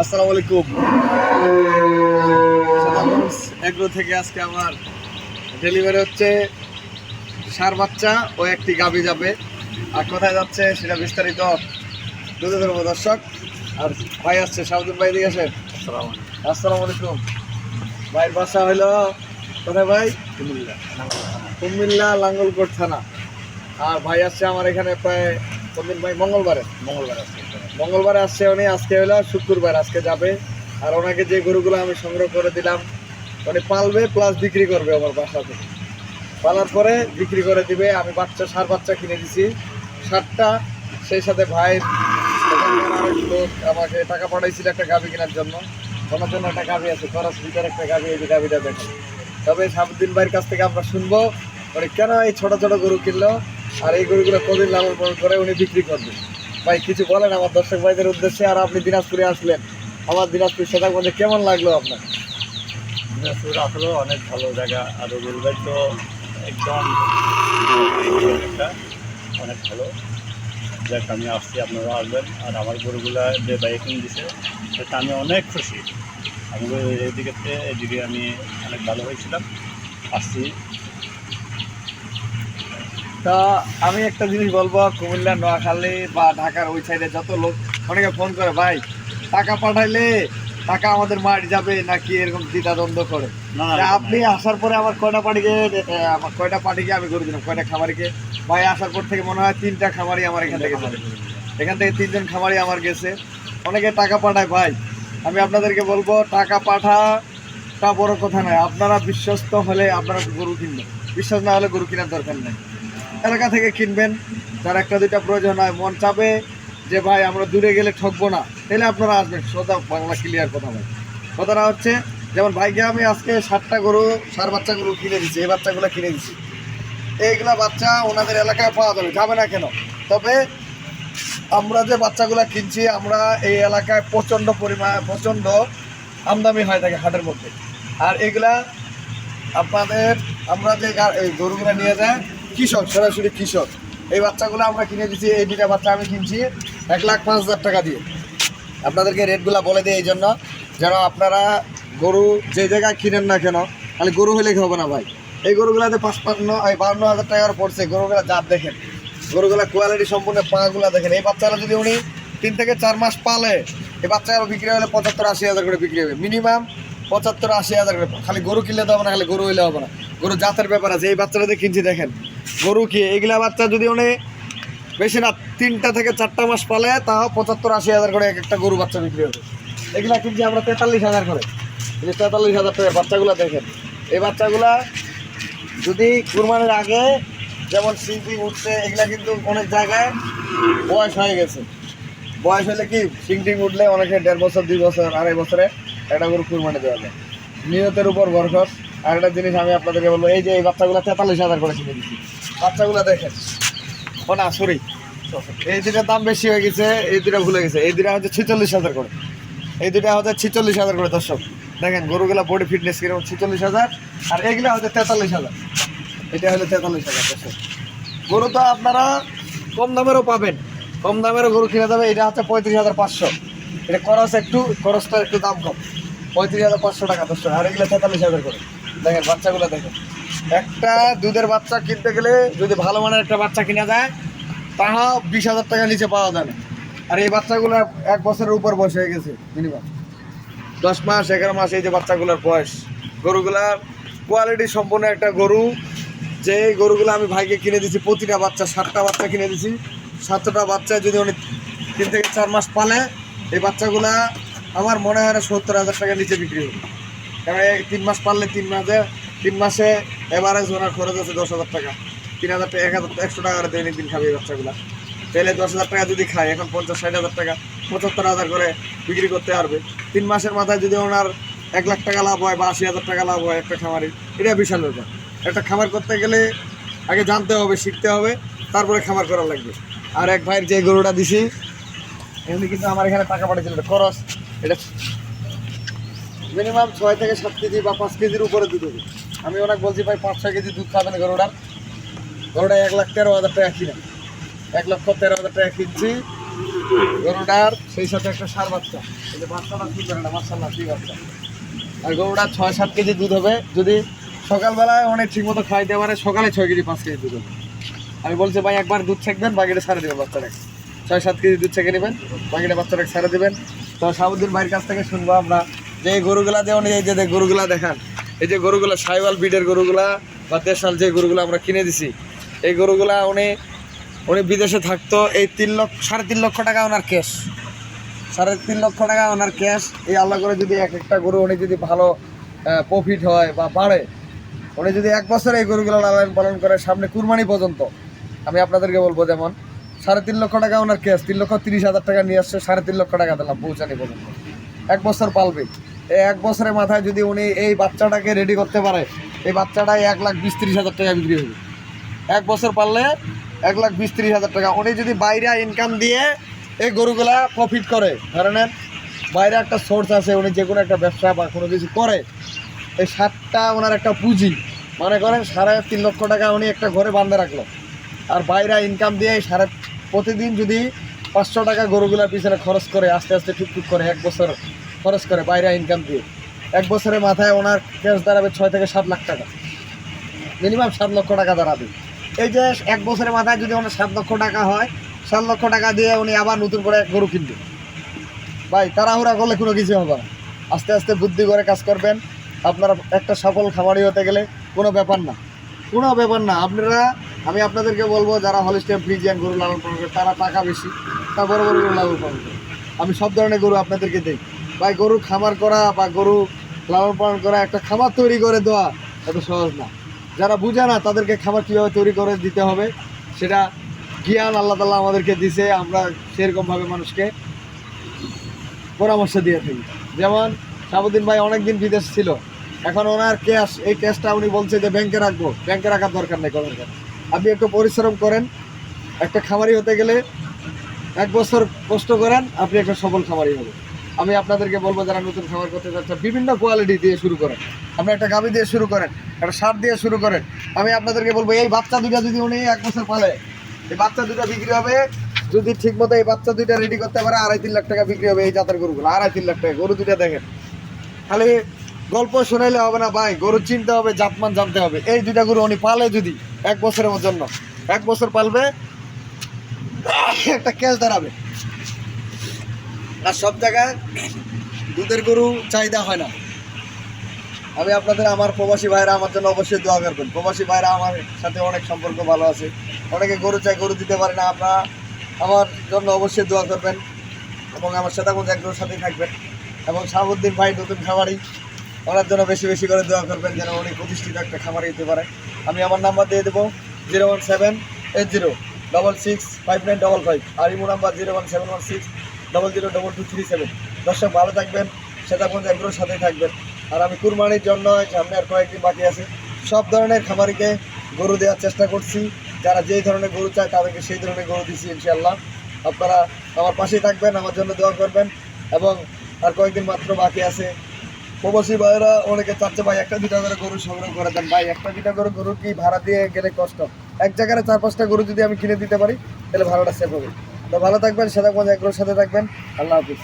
আসসালামু আলাইকুম। এগ্রো থেকে আজকে আমার ডেলিভারি হচ্ছে সার বাচ্চা ও একটি গাবি যাবে। আর কোথায় যাচ্ছে সেটা বিস্তারিত দর্শক। আর ভাই আসছে সাউদ্দিন ভাই দিকে আসেন। আসসালামু আলাইকুম। ভাইয়ের বাসা হইল কোথায় ভাই? কুমিল্লা কুমিল্লা লাঙ্গলকোট থানা। আর ভাই আসছে আমার এখানে প্রায় কোনদিন ভাই? মঙ্গলবারে। মঙ্গলবার আসছে মঙ্গলবারে আসছে উনি আজকে হলো শুক্রবার আজকে যাবে। আর ওনাকে যে গরুগুলো আমি সংগ্রহ করে দিলাম উনি পালবে প্লাস বিক্রি করবে আমার বাসা থেকে পালার পরে বিক্রি করে দিবে আমি বাচ্চা সার বাচ্চা কিনে দিছি। সারটা সেই সাথে ভাইয়ের আমাকে টাকা পাঠাইছিল একটা গাভি কেনার জন্য। ওনার জন্য একটা গাভি আছে, খরচ ভিতরে একটা গাভি এই গাভিটা দেখেন। তবে সাবুদ্দিন ভাইয়ের কাছ থেকে আমরা শুনব উনি কেন এই ছোট ছোট গরু কিনলো? আর এই গরুগুলো কদিন লালন করে উনি বিক্রি করবে? ভাই, কিছু বলেন আমার দর্শক ভাইদের উদ্দেশ্যে, আর আপনি দিনাজপুরে আসলেন। আমার দিনাজপুর মধ্যে কেমন লাগল আপনার? দিনাজপুর আসলে, অনেক ভালো জায়গা। আর রেলওয়ে তো একদম অনেক ভালো। যাক আমি আসছি, আপনারা আসবেন। আর আমার গরুগুলা যে বাইকিং দিছে, সেটা আমি অনেক খুশি। আমাদের এদিকে এদিকে আমি অনেক ভালো হয়েছিলাম, আসছি। তা আমি একটা জিনিস বলব, কুমিল্লা, নোয়াখালী বা ঢাকার ওই সাইডে যত লোক, অনেকে ফোন করে, ভাই, টাকা পাঠাইলে টাকা আমাদের মাঠ যাবে নাকি এরকম দ্বিধা দ্বন্দ্ব করে আপনি আসার পরে আমার কয়টা পার্টিকে আমার কয়টা পার্টিকে আমি করে দিলাম কয়টা খামারিকে? ভাই আসার পর থেকে মনে হয় তিনটা খামারি আমার এখান থেকে চলে এখান থেকে তিনজন খামারি আমার গেছে। অনেকে টাকা পাঠায় ভাই আমি আপনাদেরকে বলব টাকা পাঠাটা বড় কথা নয়। আপনারা বিশ্বস্ত হলে আপনারা গরু কিনবেন। বিশ্বাস না হলে গরু কেনার দরকার নেই। এলাকা থেকে কিনবেন। তার একটা দুইটা প্রয়োজন হয় মন চাবে যে ভাই, আমরা দূরে গেলে ঠকবো না। তাহলে আপনারা আসবেন। সোজা বাংলা ক্লিয়ার কথা ভাই কথাটা হচ্ছে, যেমন ভাইকে আমি আজকে ষাটটা গরু, সার বাচ্চা গরু কিনে দিচ্ছি এই বাচ্চাগুলো কিনে দিচ্ছি এইগুলা বাচ্চা ওনাদের এলাকায় পাওয়া যাবে যাবে না কেন? তবে আমরা যে বাচ্চাগুলো কিনছি, আমরা এই এলাকায় প্রচণ্ড পরিমাণ প্রচণ্ড আমদামি হয় থাকে হাটের মধ্যে। আর এগুলা আপনাদের, আমরা যে গরুগুলো নিয়ে যায়, কৃষক, সরাসরি কৃষক। এই বাচ্চাগুলো আমরা কিনে দিচ্ছি এই দুটা বাচ্চা আমি কিনছি এক লাখ পাঁচ হাজার টাকা দিয়ে। আপনাদেরকে রেটগুলো বলে দিই এই জন্য, যেন আপনারা গরু যে জায়গায় কিনেন না কেন, খালি গরু হলে কি হবে না ভাই? এই গরুগুলাতে পাঁচপান্ন, এই বান্ন হাজার টাকার পড়ছে, গরুগুলা জাত দেখেন। গরুগুলা কোয়ালিটি সম্পূর্ণ পাগুলা দেখেন। এই বাচ্চারা যদি উনি তিন থেকে চার মাস পালে, এই বাচ্চাগুলো বিক্রি হলে পঁচাত্তর আশি হাজার করে বিক্রি হবে। মিনিমাম পঁচাত্তর আশি হাজার করে, খালি গরু কিনলে তো হবে না, খালি গরু হইলে হবে না। গরু জাতের ব্যাপার আছে, এই বাচ্চাটা কিনছি দেখেন। গরু কি, এগুলা বাচ্চা যদি অনেক বেশি না তিনটা থেকে চারটা মাস পালে, তাও পঁচাত্তর আশি হাজার করে এক একটা গরু বাচ্চা বিক্রি হবে। এগুলা কিনছি আমরা তেতাল্লিশ হাজার করে। তেতাল্লিশ হাজার টাকার বাচ্চাগুলো দেখেন। এই বাচ্চাগুলা যদি কুরবানির আগে যেমন সিংটিং উঠছে, এগুলা কিন্তু অনেক জায়গায় বয়স হয়ে গেছে। বয়স হলে কি সিংটিং উঠলে অনেকে দেড় বছর, দুই বছর, আড়াই বছরে একটা গরু কুরবানি দেওয়া যায়। নিয়তের উপর ভরসা আর একটা জিনিস আমি আপনাদেরকে বলব, এই যে এই বাচ্চাগুলো তেতাল্লিশ হাজার করে কিনে দিচ্ছি বাচ্চাগুলো দেখেন। ও না সরি এই দুটার দাম বেশি হয়ে গেছে, এই দুটা ভুলে গেছে। এই দুটা হচ্ছে ছিচল্লিশ হাজার করে। এই দুটা হচ্ছে ছিচল্লিশ হাজার করে, দর্শক। দেখেন, গরুগুলা বডি ফিটনেস কীরকম, ছিচল্লিশ হাজার। আর এগুলা হচ্ছে তেতাল্লিশ হাজার। এটা হলো তেতাল্লিশ হাজার, দর্শক। গরু তো আপনারা কম দামেরও পাবেন। কম দামেরও গরু কিনে যাবে, এটা হচ্ছে পঁয়ত্রিশ হাজার পাঁচশো। এটা খরচ একটু, খরচটা একটু দাম কম। পঁয়ত্রিশ হাজার পাঁচশো টাকা দশ টাকা আর এগুলো তেতাল্লিশ হাজার করে। দেখেন, বাচ্চাগুলো দেখেন। একটা দুধের বাচ্চা কিনতে গেলে যদি ভালো মানের একটা বাচ্চা কিনা যায় তাহা বিশ হাজার টাকা নিচে পাওয়া যায় না আর এই বাচ্চাগুলো এক বছরের উপর বয়স হয়ে গেছে মিনিমাম দশ মাস, এগারো মাস, এই যে বাচ্চাগুলোর বয়স। গরুগুলার কোয়ালিটি সম্পূর্ণ একটা গরু, যে গরুগুলো আমি ভাইকে কিনে দিছি প্রতিটা বাচ্চা, সাতটা বাচ্চা কিনে দিছি সাতটা বাচ্চা যদি উনি তিন থেকে চার মাস পালে, এই বাচ্চাগুলা আমার মনে হয় না সত্তর হাজার টাকা নিচে বিক্রি হবে। তিন মাস পারলে তিন মাসে তিন মাসে এভারেজ ওনার খরচ আছে দশ হাজার টাকা। তিন হাজার টাকা, এক হাজার, একশো টাকা করে দৈনিক দিন খাবে এই বাচ্চাগুলা। তাহলে দশ হাজার টাকা যদি খায়, এখন পঞ্চাশ, ষাট হাজার টাকা, পঁচাত্তর হাজার করে বিক্রি করতে পারবে। তিন মাসের মাথায় যদি ওনার এক লাখ টাকা লাভ হয় বা আশি হাজার টাকা লাভ হয় একটা খামারে, এটা বিশাল ব্যাপার। একটা খামার করতে গেলে আগে জানতে হবে, শিখতে হবে, তারপরে খামার করা লাগবে। আর এক ভাইয়ের যে গরুটা দিছি, এমনি কিন্তু আমার এখানে টাকা পাঠিয়েছিল এটা খরচ। এটা মিনিমাম ছয় থেকে সাত কেজি বা পাঁচ কেজির উপরে দুধ হবে। আমি ওনাকে বলছি, ভাই, পাঁচ, ছয় কেজি দুধ খাবেন গরুটার গরুটা এক লাখ তেরো হাজার টাকা কিনা। এক লক্ষ তেরো হাজার টাকা কিনছি। গরুটার সেই সাথে একটা সার বাচ্চা। বাচ্চাটা কি করে না মার্শাল্লাহ ঠিক বাচ্চা। আর গরুটার ছয়, সাত কেজি দুধ হবে। যদি সকালবেলায় অনেক ঠিক মতো খাইতে পারে, সকালে ছয় কেজি, পাঁচ কেজি দুধ হবে। আমি বলছি, ভাই, একবার দুধ ছেঁকবেন বাকিটা সারা দেবেন বাচ্চাটাকে। ছয়, সাত কেজি দুধ ছেঁকে নেবেন, বাকিটা বাচ্চাটাকে সারা দেবেন। তো সাবুদ্দিন ভাইয়ের কাছ থেকে শুনব আমরা। যে গরুগুলা যে উনি এই যে গরুগুলা দেখান। এই যে গরুগুলা, সাইওয়াল বিডের গরুগুলা বা দেশাল যে গরুগুলা আমরা কিনে দিছি, এই গরুগুলা উনি উনি বিদেশে থাকতো, এই তিন লক্ষ, সাড়ে তিন লক্ষ টাকা ওনার ক্যাশ সাড়ে তিন লক্ষ টাকা ওনার ক্যাশ এই আল্লাহ করে যদি এক একটা গরু উনি যদি ভালো প্রফিট হয় বা বাড়ে, উনি যদি এক বছর এই গরুগুলো লালন পালন করে সামনে কুরবানি পর্যন্ত, আমি আপনাদেরকে বলব যেমন, সাড়ে তিন লক্ষ টাকা ওনার ক্যাশ তিন লক্ষ তিরিশ হাজার টাকা নিয়ে আসছে, সাড়ে তিন লক্ষ টাকা দিলাম, পৌঁছানি পর্যন্ত। এক বছর পালবে। এক বছরের মাথায় যদি উনি এই বাচ্চাটাকে রেডি করতে পারে, এই বাচ্চাটাই এক লাখ বিশ তিরিশ হাজার টাকা বিক্রি হবে। এক বছর পারলে এক লাখ বিশ তিরিশ হাজার টাকা। উনি যদি বাইরে ইনকাম দিয়ে এই গরুগুলা প্রফিট করে ধরে নেন বাইরে একটা সোর্স আছে, উনি যে কোনো একটা ব্যবসা বা কোনো কিছু করে, এই সাতটা ওনার একটা পুঁজি, মনে করেন সাড়ে তিন লক্ষ টাকা উনি একটা ঘরে বান্ধে রাখল। আর বাইরে ইনকাম দিয়ে সাড়ে, প্রতিদিন যদি পাঁচশো টাকা গরুগুলার পিছনে খরচ করে, আস্তে আস্তে টুকটুক করে এক বছর খরচ করে বাইরে ইনকাম দিয়ে। এক বছরের মাথায় ওনার ক্যাশ দাঁড়াবে ছয় থেকে সাত লাখ টাকা। মিনিমাম সাত লক্ষ টাকা দাঁড়াবে। এই যে এক বছরের মাথায় যদি ওনার সাত লক্ষ টাকা হয়, সাত লক্ষ টাকা দিয়ে উনি আবার নতুন করে গরু কিনবে ভাই, তাড়াহুড়া করলে কোনো কিছু হবে না। আস্তে আস্তে বুদ্ধি করে কাজ করবেন। আপনারা একটা সফল খামারি হতে গেলে কোনো ব্যাপার না। কোনো ব্যাপার না। আপনারা, আমি আপনাদেরকে বলব, যারা হলিস্টেম ফ্রিজিয়ান গরু লালন পালন করে, তারা টাকা বেশি, তা বড় বড় গরু লালন পালন করে। আমি সব ধরনের গরু আপনাদেরকে দিই। ভাই গরু খামার করা বা গরু লালন পালন করা, একটা খামার তৈরি করে দেওয়া এত সহজ না। যারা বুঝে না তাদেরকে খামার কীভাবে তৈরি করে দিতে হবে, সেটা জ্ঞান আল্লাহ তাল্লাহ আমাদেরকে দিছে, আমরা সেরকমভাবে মানুষকে পরামর্শ দিয়ে থাকি। যেমন সাবুদ্দিন ভাই অনেকদিন বিদেশ ছিল, এখন ওনার ক্যাশ, এই ক্যাশটা উনি বলছে যে ব্যাংকে রাখব, ব্যাংকে রাখার দরকার নেই কোনো আপনি একটু পরিশ্রম করেন, একটা খামারি হতে গেলে এক বছর কষ্ট করেন, আপনি একটা সফল খামারি হবেন। আমি আপনাদেরকে বলব যারা নতুন খামার করতে যাচ্ছেন বিভিন্ন কোয়ালিটি দিয়ে শুরু করেন। আপনি একটা গাভি দিয়ে শুরু করেন, একটা সার দিয়ে শুরু করেন। আমি আপনাদেরকে বলব, এই বাচ্চা দুটা যদি উনি এক বছর পালে, এই বাচ্চা দুটা বিক্রি হবে, যদি ঠিক মতো এই বাচ্চা দুইটা রেডি করতে পারে, আড়াই তিন লাখ টাকা বিক্রি হবে এই জাতের গরুগুলো, আড়াই তিন লাখ টাকা, গরু দুইটা দেখেন। খালি গল্প শোনাইলে হবে না ভাই, গরু চিনতে হবে, জাতমান জানতে হবে। এই দুইটা গরু উনি পালে যদি এক বছরের জন্য, এক বছর পালবে, একটা ক্যাশ দাঁড়াবে আর সব জায়গায় দুধের গরু চাহিদা হয় না। আমি আপনাদের, আমার প্রবাসী ভাইরা আমার জন্য অবশ্যই দোয়া করবেন। প্রবাসী ভাইরা আমার সাথে অনেক সম্পর্ক ভালো আছে। অনেকে গরু চাই গরু দিতে পারে না। আপনারা আমার জন্য অবশ্যই দোয়া করবেন এবং আমার শ্বেতাগঞ্জ একজনের সাথেই থাকবেন। এবং শাহাবুদ্দিন ভাই নতুন খামারি, ওনার জন্য বেশি বেশি করে দোয়া করবেন যেন উনি প্রতিষ্ঠিত একটা খামারি দিতে পারে। আমি আমার নাম্বার দিয়ে দেবো zero one seven eight zero, double six five nine double five, আর imo number zero one seven one six double zero double two three seven দর্শক, ভালো থাকবেন শ্বেতাগঞ্জ একজনের সাথেই থাকবেন। আর আমি কুরবানির জন্য সামনে আর কয়েকদিন বাকি আছে। সব ধরনের খামারিকে গরু দেওয়ার চেষ্টা করছি। যারা যেই ধরনের গরু চায়, তাদেরকে সেই ধরনের গরু দিচ্ছি ইনশাল্লাহ আপনারা আমার পাশেই থাকবেন, আমার জন্য দোয়া করবেন। এবং আর কয়েকদিন মাত্র বাকি আছে। প্রবাসী ভাইরা অনেকে চাচ্ছে, ভাই, একটা দুটা করে গরু সংগ্রহ করে দেন। ভাই, একটা দুটা করে গরু কি ভাড়া দিয়ে গেলে কষ্ট? এক জায়গায় চার পাঁচটা গরু যদি আমি কিনে দিতে পারি, তাহলে ভাড়াটা সেভ হবে। তো ভালো থাকবেন সেটা এগ্রোর সাথে থাকবেন। আল্লাহ হাফিজ।